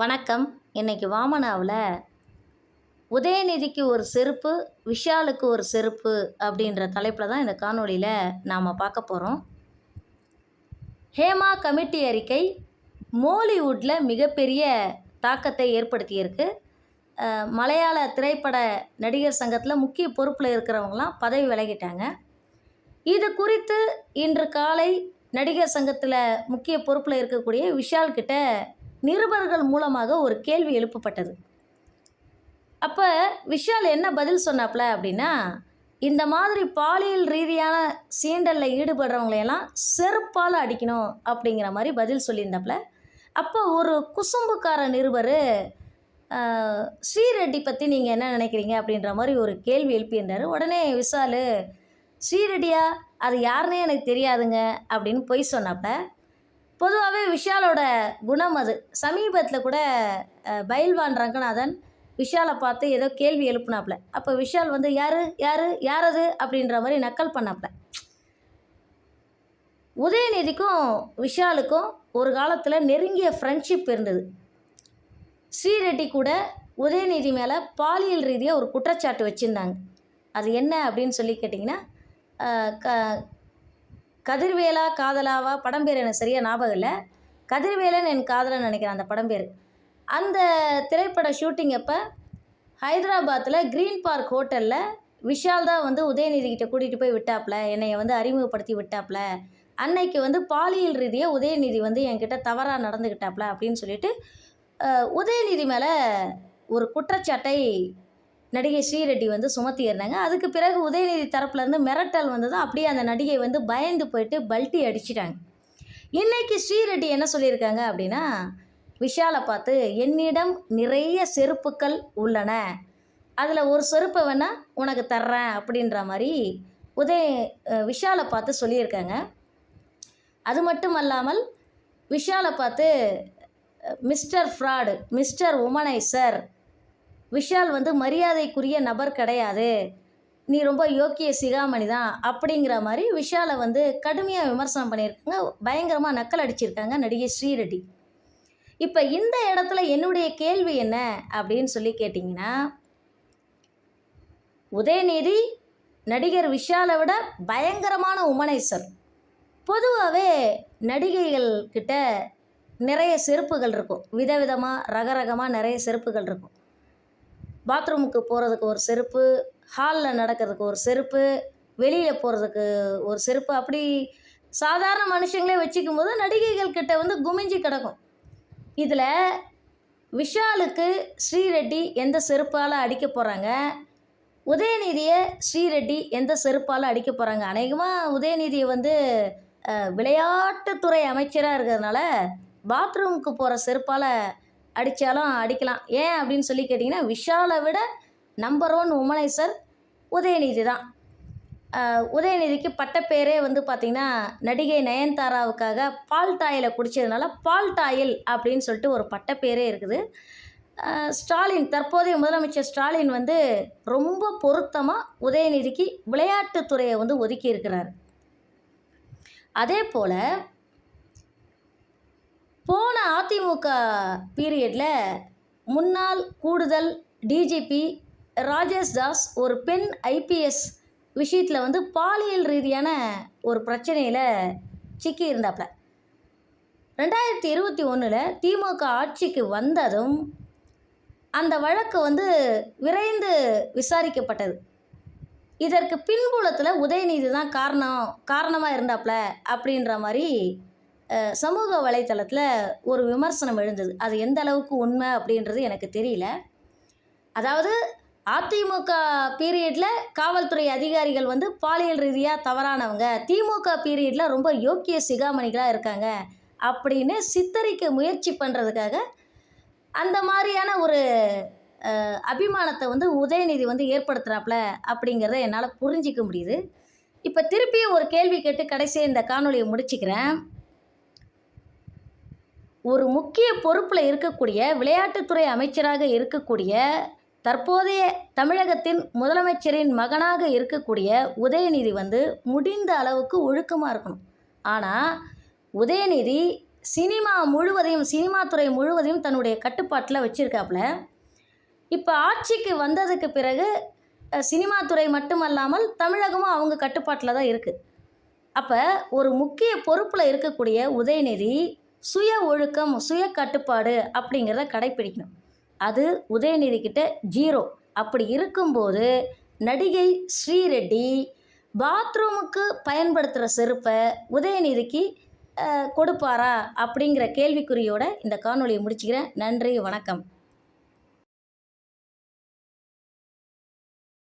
வணக்கம். இன்னைக்கு வாமனாவில் உதயநிதிக்கு ஒரு செருப்பு விஷாலுக்கு ஒரு செருப்பு அப்படின்ற தலைப்பில் தான் இந்த காணொளியில் நாம் பார்க்க போகிறோம் ஹேமா கமிட்டி அறிக்கை மோலிவுட்டில் மிகப்பெரிய தாக்கத்தை ஏற்படுத்தியிருக்கு. மலையாள திரைப்பட நடிகர் சங்கத்தில் முக்கிய பொறுப்பில் இருக்கிறவங்களாம் பதவி விலகிட்டாங்க. இது குறித்து இன்று காலை நடிகர் சங்கத்தில் முக்கிய பொறுப்பில் இருக்கக்கூடிய விஷால் கிட்ட நிருபர்கள் மூலமாக ஒரு கேள்வி எழுப்பப்பட்டது. அப்போ விஷால் என்ன பதில் சொன்னாப்ல அப்படின்னா இந்த மாதிரி பாலியல் ரீதியான சீண்டலில் ஈடுபடுறவங்களையெல்லாம் செருப்பால் அடிக்கணும் அப்படிங்கிற மாதிரி பதில் சொல்லியிருந்தாப்புல அப்போ ஒரு குசும்புக்கார நிருபர் ஸ்ரீரெட்டி பற்றி நீங்கள் என்ன நினைக்கிறீங்க அப்படின்ற மாதிரி ஒரு கேள்வி எழுப்பியிருந்தார். உடனே விஷால் ஸ்ரீரெட்டியா அது யாருன்னே எனக்கு தெரியாதுங்க அப்படின்னு பொய் சொன்னாப்ப பொதுவாகவே விஷாலோட குணம் அது. சமீபத்தில் கூட பயில்வான் ரங்கநாதன் விஷாலை பார்த்து ஏதோ கேள்வி எழுப்புனாப்புல அப்போ விஷால் வந்து யார்? யார்? யார் அது அப்படின்ற மாதிரி நக்கல் பண்ணாப்புல உதயநிதிக்கும் விஷாலுக்கும் ஒரு காலத்தில் நெருங்கிய ஃப்ரெண்ட்ஷிப் இருந்தது. ஸ்ரீரெட்டி கூட உதயநிதி மேலே பாலியல் ரீதியாக ஒரு குற்றச்சாட்டு வச்சுருந்தாங்க. அது என்ன அப்படின்னு சொல்லி கேட்டிங்கன்னா க கதிர்வேலா காதலாவா? படம் பேர் எனக்கு சரியாக ஞாபகம் இல்லை. கதிர்வேலன் என் காதலன் நினைக்கிறேன் அந்த படம் பேர். அந்த திரைப்பட ஷூட்டிங் அப்போ ஹைதராபாத்தில் க்ரீன் பார்க் ஹோட்டலில் விஷால் தான் வந்து உதயநிதி கிட்ட கூட்டிகிட்டு போய் விட்டாப்ல. என்னை வந்து அறிமுகப்படுத்தி விட்டாப்புல அன்னைக்கு வந்து பாலியல் ரீதியாக உதயநிதி வந்து என்கிட்ட தவறாக நடந்துக்கிட்டாப்ல அப்படின்னு சொல்லிட்டு உதயநிதி மேலே ஒரு குற்றச்சாட்டை நடிகை ஸ்ரீரெட்டி வந்து சுமத்தியிருந்தாங்க அதுக்கு பிறகு உதயநிதி தரப்புலேருந்து மிரட்டல் வந்ததும் அப்படியே அந்த நடிகை வந்து பயந்து போயிட்டு பல்ட்டி அடிச்சிட்டாங்க. இன்னைக்கு ஸ்ரீரெட்டி என்ன சொல்லியிருக்காங்க அப்படின்னா விஷாலை பார்த்து என்னிடம் நிறைய செருப்புக்கள் உள்ளன. அதில் ஒரு செருப்பை வேணால் உனக்கு தர்றேன் அப்படின்ற மாதிரி உதய விஷாலை பார்த்து சொல்லியிருக்காங்க. அது மட்டும் அல்லாமல் விஷாலை பார்த்து mister fraud mister womaniser Vishal வந்து மரியாதைக்குரிய நபர் கிடையாது. நீ ரொம்ப யோக்கிய சிகாமணி தான் அப்படிங்கிற மாதிரி விஷாலை வந்து கடுமையாக விமர்சனம் பண்ணியிருக்காங்க. பயங்கரமாக நக்கல் அடிச்சிருக்காங்க நடிகை ஸ்ரீரெட்டி. இப்போ இந்த இடத்துல என்னுடைய கேள்வி என்ன அப்படின்னு சொல்லி கேட்டிங்கன்னா உதயநிதி நடிகர் விஷாலை விட பயங்கரமான உமனைசர். பொதுவாகவே நடிகைகள் கிட்ட நிறைய செருப்புகள் இருக்கும். விதவிதமாக ரகரகமாக நிறைய செருப்புகள் இருக்கும். பாத்ரூமுக்கு போகிறதுக்கு ஒரு செருப்பு ஹாலில் நடக்கிறதுக்கு ஒரு செருப்பு வெளியில் போகிறதுக்கு ஒரு செருப்பு. அப்படி சாதாரண மனுஷங்களே வச்சுக்கும் போது நடிகைகள் கிட்ட வந்து குமிஞ்சு கிடக்கும். இதில் விஷாலுக்கு ஸ்ரீரெட்டி எந்த செருப்பால் அடிக்க போகிறாங்க உதயநிதியை ஸ்ரீரெட்டி எந்த செருப்பால் அடிக்க போகிறாங்க அநேகமாக உதயநிதியை வந்து விளையாட்டுத்துறை அமைச்சராக இருக்கிறதுனால பாத்ரூமுக்கு போகிற செருப்பால் அடித்தாலும் அடிக்கலாம். ஏன் அப்படின்னு சொல்லி கேட்டிங்கன்னா விஷாலை விட நம்பர் ஒன் உமனைசர் உதயநிதி தான். உதயநிதிக்கு பட்டப்பேரே வந்து பார்த்திங்கன்னா நடிகை நயன்தாராவுக்காக பால் டாயில் குடித்ததுனால பால் டாயில் அப்படின்னு சொல்லிட்டு ஒரு பட்டப்பேரே இருக்குது. ஸ்டாலின் தற்போதைய முதலமைச்சர் ஸ்டாலின் வந்து ரொம்ப பொருத்தமாக உதயநிதிக்கு விளையாட்டுத்துறையை வந்து ஒதுக்கி இருக்கிறார் அதே போல் அதிமுக பீரியடில் முன்னாள் கூடுதல் டிஜிபி ராஜேஷ் தாஸ் ஒரு பெண் ஐபிஎஸ் விஷயத்தில் வந்து பாலியல் ரீதியான ஒரு பிரச்சனையில் சிக்கி இருந்தாப்புல ரெண்டாயிரத்தி இருபத்தி ஒன்றில் திமுக ஆட்சிக்கு வந்ததும் அந்த வழக்கு வந்து விரைந்து விசாரிக்கப்பட்டது. இதற்கு பின்புலத்தில் உதயநிதி தான் காரணம் காரணமாக இருந்தாப்புல அப்படின்ற மாதிரி சமூக வலைத்தளத்தில் ஒரு விமர்சனம் எழுந்தது. அது எந்த அளவுக்கு உண்மை அப்படின்றது எனக்கு தெரியல. அதாவது அதிமுக பீரியடில் காவல்துறை அதிகாரிகள் வந்து பாலியல் ரீதியாக தவறானவங்க. திமுக பீரியடில் ரொம்ப யோக்கிய சிகாமணிகளாக இருக்காங்க அப்படின்னு சித்தரிக்க முயற்சி பண்ணுறதுக்காக அந்த மாதிரியான ஒரு அபிமானத்தை வந்து உதயநிதி வந்து ஏற்படுத்துகிறாப்புல அப்படிங்கிறத என்னால் புரிஞ்சிக்க முடியுது. இப்போ திருப்பியும் ஒரு கேள்வி கேட்டு கடைசியாக இந்த காணொலியை முடிச்சுக்கிறேன். ஒரு முக்கிய பொறுப்பில் இருக்கக்கூடிய விளையாட்டுத்துறை அமைச்சராக இருக்கக்கூடிய தற்போதைய தமிழகத்தின் முதலமைச்சரின் மகனாக இருக்கக்கூடிய உதயநிதி வந்து முடிந்த அளவுக்கு ஒழுக்கமாக இருக்கணும். ஆனால் உதயநிதி சினிமா முழுவதையும் சினிமா துறை முழுவதையும் தன்னுடைய கட்டுப்பாட்டில் வச்சுருக்காப்புல. இப்போ ஆட்சிக்கு வந்ததுக்கு பிறகு சினிமா துறை மட்டுமல்லாமல் தமிழகமும் அவங்க கட்டுப்பாட்டில் தான் இருக்குது அப்போ ஒரு முக்கிய பொறுப்பில் இருக்கக்கூடிய உதயநிதி சுய ஒழுக்கம் சுய கட்டுப்பாடு அப்படிங்கிறத கடைப்பிடிக்கணும். அது உதயநிதிக்கிட்ட ஜீரோ அப்படி இருக்கும்போது நடிகை ஸ்ரீரெட்டி பாத்ரூமுக்கு பயன்படுத்துகிற செருப்பை உதயநிதிக்கு கொடுப்பாரா அப்படிங்கிற கேள்விக்குறியோட இந்த காணொலியை முடிச்சுக்கிறேன். நன்றி வணக்கம்.